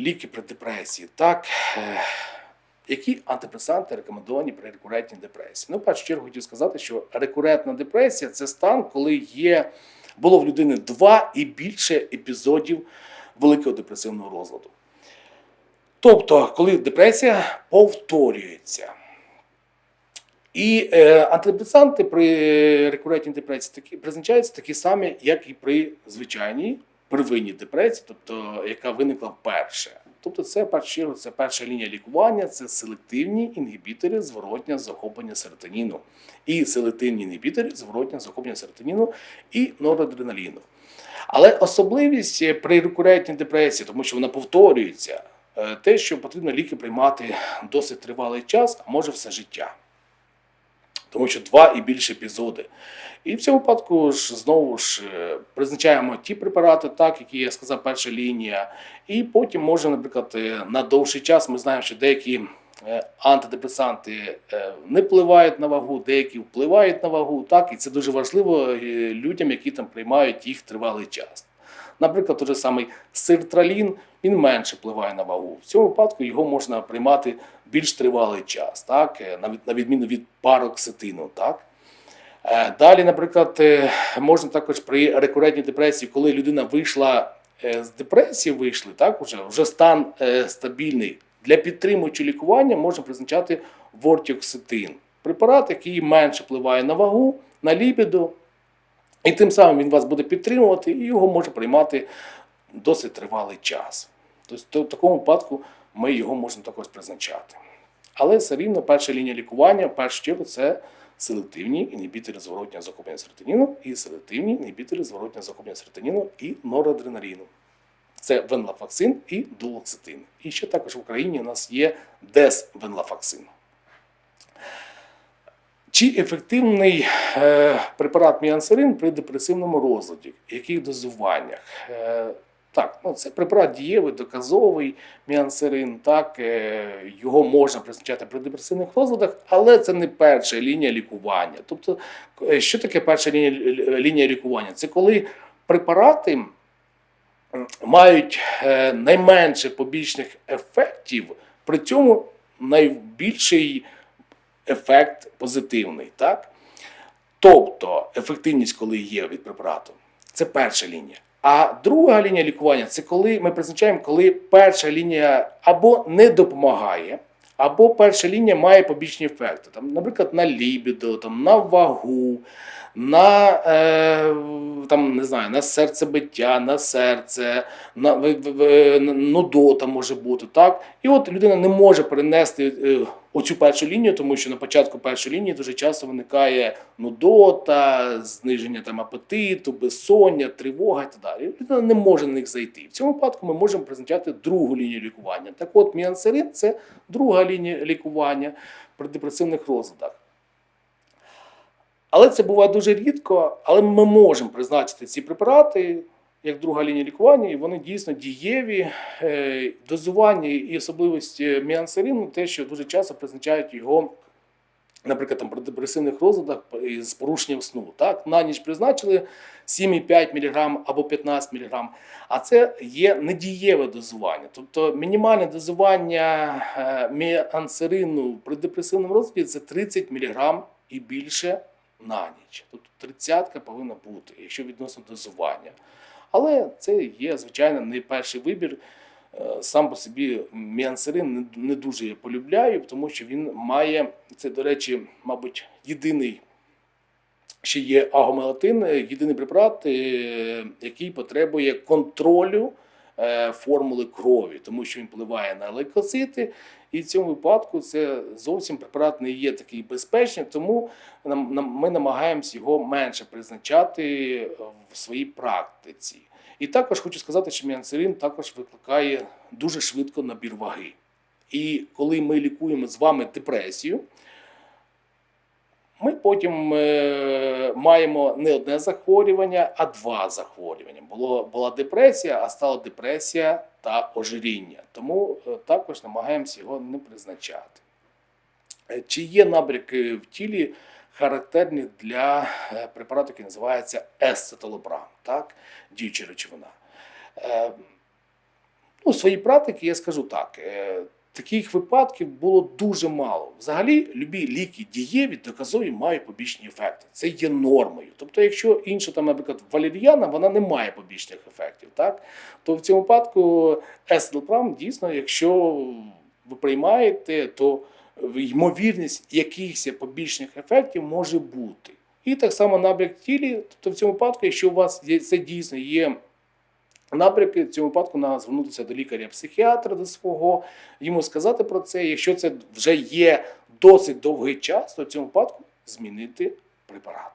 ліки при депресії. Так, е, які антидепресанти рекомендовані при рекурентній депресії? Ну, в першу чергу хотів сказати, що рекурентна депресія це стан, коли є, було в людини два і більше епізодів великого депресивного розладу. Тобто, коли депресія повторюється. І е, антидепресанти при рекурентній депресії такі призначаються такі самі, як і при звичайній первинній депресії, тобто яка виникла вперше. Тобто, це першу це перша лінія лікування, це селективні інгібітори зворотня захоплення серотоніну. І селективні інгібітори зворотня захоплення серотоніну і норадреналіну. Але особливість е, при рекурентній депресії, тому що вона повторюється, е, те, що потрібно ліки приймати досить тривалий час, а може все життя. Тому що два і більше епізоди. І в цьому випадку ж знову ж е, призначаємо ті препарати, так, які я сказав, перша лінія. І потім може, наприклад, е, на довший час ми знаємо, що деякі е, антидепресанти не впливають на вагу, деякі впливають на вагу. Так, і це дуже важливо людям, які там приймають їх тривалий час. Наприклад, той же самий сиртралін, він менше впливає на вагу. В цьому випадку його можна приймати більш тривалий час, так, е, на відміну від пароксетину. Так. Е, Далі, наприклад, е, можна також при рекурентній депресії, коли людина вийшла з депресії, вийшли, так, уже, вже стан стабільний. Для підтримуючого лікування можна призначати вортіоксетин. Препарат, який менше впливає на вагу, на лібіду, і тим самим він вас буде підтримувати, і його може приймати досить тривалий час. Тобто, в такому випадку ми його можемо також призначати. Але все рівно перша лінія лікування, першу чергу, це селективні інгібітори зворотнього захоплення серотоніну і селективні інгібітори зворотнього захоплення серотоніну і норадреналіну. Це венлафаксин і дулоксетин. І ще також в Україні у нас є десвенлафаксин. Чи ефективний е, препарат міансерин при депресивному розладі? Яких дозуваннях? Так, ну це препарат дієвий, доказовий міансерин. Так, е, його можна призначати при депресивних розладах, але це не перша лінія лікування. Тобто, е, що таке перша лінія, лінія лікування? Це коли препарати мають е, найменше побічних ефектів, при цьому найбільший ефект позитивний. Так? Тобто ефективність, коли є від препарату, це перша лінія. А друга лінія лікування це коли ми призначаємо, коли перша лінія або не допомагає, або перша лінія має побічні ефекти. Там, наприклад, на лібідо, там, на вагу, на, е, там, не знаю, на серцебиття, на серце, на в- нудота може бути. Так? І от людина не може перенести е, оцю першу лінію, тому що на початку першої лінії дуже часто виникає нудота, зниження там апетиту, безсоння, тривога і так далі. Людина не може на них зайти. В цьому випадку ми можемо призначати другу лінію лікування. Так от міансерин це друга лінія лікування при депресивних розладах. Але це буває дуже рідко, але ми можемо призначити ці препарати як друга лінія лікування, і вони дійсно дієві. Е, Дозування і особливості міансерину, те, що дуже часто призначають його, наприклад, там, при депресивних розладах з порушенням сну. Так? На ніч призначили 7,5 мг або 15 мг, а це є недієве дозування. Тобто мінімальне дозування е, міансерину при депресивному розладі це 30 мг і більше на ніч. Тобто тридцятка повинна бути, якщо відносно дозування. Але це є, звичайно, не перший вибір. Е, Сам по собі міансерин не, дуже я полюбляю, тому що він має, це, до речі, мабуть, єдиний, ще є агомелатин, єдиний препарат, е, який потребує контролю е, формули крові, тому що він впливає на лейкоцити, і в цьому випадку це зовсім препарат не є такий безпечний, тому ми намагаємося його менше призначати в своїй практиці. І також хочу сказати, що міанцерин також викликає дуже швидко набір ваги. І коли ми лікуємо з вами депресію, ми потім е, маємо не одне захворювання, а два захворювання. Було, була депресія, а стала депресія та ожиріння. Тому е, також намагаємося його не призначати. Е, Чи є набряки в тілі характерні для е, препарату, який називається есцетолопрам, так? діюча речовина? Е, Ну, у своїй практиці я скажу так. е, Таких випадків було дуже мало. Взагалі, любі ліки дієві, доказові мають побічні ефекти. Це є нормою. Тобто, якщо інша, там, наприклад, валеріана, вона не має побічних ефектів, так? то в цьому випадку есдлпрам дійсно, якщо ви приймаєте, то ймовірність якихось побічних ефектів може бути. І так само набряк тілі, тобто в цьому випадку, якщо у вас є, це дійсно є напрямки, в цьому випадку треба звернутися до лікаря-психіатра до свого, йому сказати про це. Якщо це вже є досить довгий час, то в цьому випадку змінити препарат.